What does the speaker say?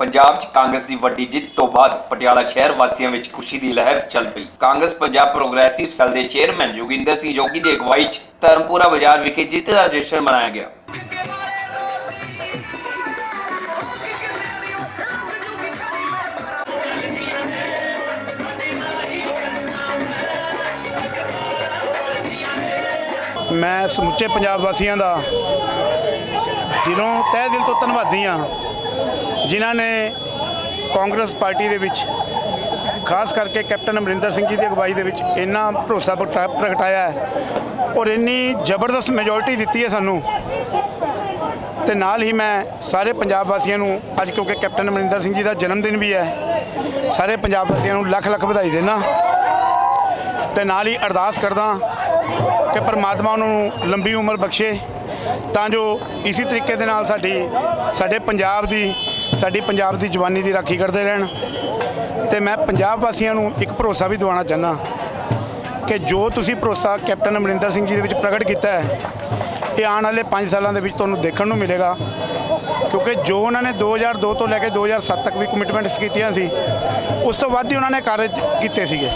ਪੰਜਾਬ 'ਚ ਕਾਂਗਰਸ ਦੀ ਵੱਡੀ ਜਿੱਤ ਤੋਂ ਬਾਅਦ ਪਟਿਆਲਾ ਸ਼ਹਿਰ ਵਾਸੀਆਂ ਵਿੱਚ ਖੁਸ਼ੀ ਦੀ ਲਹਿਰ ਚੱਲ ਪਈ। ਕਾਂਗਰਸ ਪੰਜਾਬ ਪ੍ਰੋਗਰੈਸਿਵ ਸੈੱਲ ਦੇ ਚੇਅਰਮੈਨ ਜੋਗਿੰਦਰ ਸਿੰਘ ਜੋਗੀ ਦੀ ਅਗਵਾਈ 'ਚ ਧਰਮਪੁਰਾ ਬਾਜ਼ਾਰ ਵਿਖੇ ਜਿੱਤ ਦਾ ਜਸ਼ਨ ਮਨਾਇਆ ਗਿਆ। ਮੈਂ ਸਮੁੱਚੇ ਪੰਜਾਬ ਵਾਸੀਆਂ ਦਾ ਦਿਲੋਂ ਤਹਿ ਦਿਲ ਤੋਂ ਧੰਨਵਾਦੀ ਹਾਂ ਜਿਨ੍ਹਾਂ ਨੇ ਕਾਂਗਰਸ ਪਾਰਟੀ ਦੇ ਵਿੱਚ, ਖਾਸ ਕਰਕੇ ਕੈਪਟਨ ਅਮਰਿੰਦਰ ਸਿੰਘ ਜੀ ਦੀ ਅਗਵਾਈ ਦੇ ਵਿੱਚ ਇੰਨਾ ਭਰੋਸਾ ਪ੍ਰਗਟਾਇਆ ਹੈ ਔਰ ਇੰਨੀ ਜ਼ਬਰਦਸਤ ਮੈਜੋਰਿਟੀ ਦਿੱਤੀ ਹੈ ਸਾਨੂੰ। ਤੇ ਨਾਲ ਹੀ ਮੈਂ ਸਾਰੇ ਪੰਜਾਬ ਵਾਸੀਆਂ ਨੂੰ, ਅੱਜ ਕਿਉਂਕਿ ਕੈਪਟਨ ਅਮਰਿੰਦਰ ਸਿੰਘ ਜੀ ਦਾ ਜਨਮ ਦਿਨ ਵੀ ਹੈ, ਸਾਰੇ ਪੰਜਾਬ ਵਾਸੀਆਂ ਨੂੰ ਲੱਖ ਲੱਖ ਵਧਾਈ ਦੇਣਾ ਤੇ ਨਾਲ ਹੀ ਅਰਦਾਸ ਕਰਦਾ ਕਿ ਪਰਮਾਤਮਾ ਉਹਨਾਂ ਨੂੰ ਲੰਬੀ ਉਮਰ ਬਖਸ਼ੇ। ਤਾਂ ਜੋ ਇਸੇ ਤਰੀਕੇ ਦੇ ਨਾਲ ਸਾਡੀ, ਸਾਡੇ ਪੰਜਾਬ ਦੀ, ਸਾਡੀ ਪੰਜਾਬ ਦੀ ਜਵਾਨੀ ਦੀ ਰਾਖੀ ਕਰਦੇ ਰਹਿਣ। ਤੇ ਮੈਂ ਪੰਜਾਬ ਵਾਸੀਆਂ ਨੂੰ ਇੱਕ ਭਰੋਸਾ ਵੀ ਦਿਵਾਉਣਾ ਚਾਹੁੰਦਾ ਕਿ ਜੋ ਤੁਸੀਂ ਭਰੋਸਾ ਕੈਪਟਨ ਅਮਰਿੰਦਰ ਸਿੰਘ ਜੀ ਦੇ ਵਿੱਚ ਪ੍ਰਗਟ ਕੀਤਾ ਹੈ, ਇਹ ਆਉਣ ਵਾਲੇ 5 ਸਾਲਾਂ ਦੇ ਵਿੱਚ ਤੁਹਾਨੂੰ ਦੇਖਣ ਨੂੰ ਮਿਲੇਗਾ। ਕਿਉਂਕਿ ਜੋ ਉਹਨਾਂ ਨੇ 2002 ਤੋਂ ਲੈ ਕੇ 2007 ਤੱਕ ਵੀ ਕਮਿਟਮੈਂਟਸ ਕੀਤੀਆਂ ਸੀ, ਉਸ ਤੋਂ ਵੱਧ ਹੀ ਉਹਨਾਂ ਨੇ ਕਾਰਜ ਕੀਤੇ ਸੀਗੇ।